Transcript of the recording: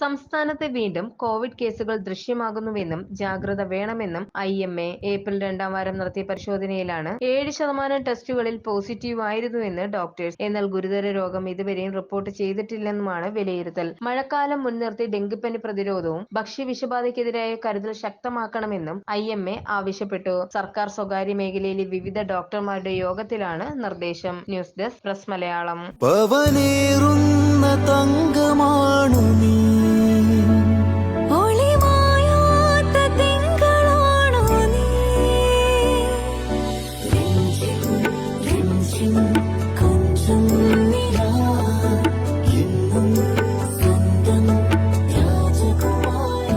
സംസ്ഥാനത്ത് വീണ്ടും കോവിഡ് കേസുകൾ ദൃശ്യമാകുന്നുവെന്നും ജാഗ്രത വേണമെന്നും ഐ എം എ ഏപ്രിൽ രണ്ടാം വാരം നടത്തിയ പരിശോധനയിലാണ് ഏഴ് ശതമാനം ടെസ്റ്റുകളിൽ പോസിറ്റീവ് ആയിരുന്നുവെന്ന് ഡോക്ടേഴ്സ്. എന്നാൽ ഗുരുതര രോഗം ഇതുവരെയും റിപ്പോർട്ട് ചെയ്തിട്ടില്ലെന്നുമാണ് വിലയിരുത്തൽ. മഴക്കാലം മുൻനിർത്തി ഡെങ്കിപ്പനി പ്രതിരോധവും ഭക്ഷ്യവിഷബാധയ്ക്കെതിരായ കരുതൽ ശക്തമാക്കണമെന്നും ഐ എം എ ആവശ്യപ്പെട്ടു. സർക്കാർ സ്വകാര്യ മേഖലയിലെ വിവിധ ഡോക്ടർമാരുടെ യോഗത്തിലാണ് നിർദ്ദേശം. News desk press Malayalam.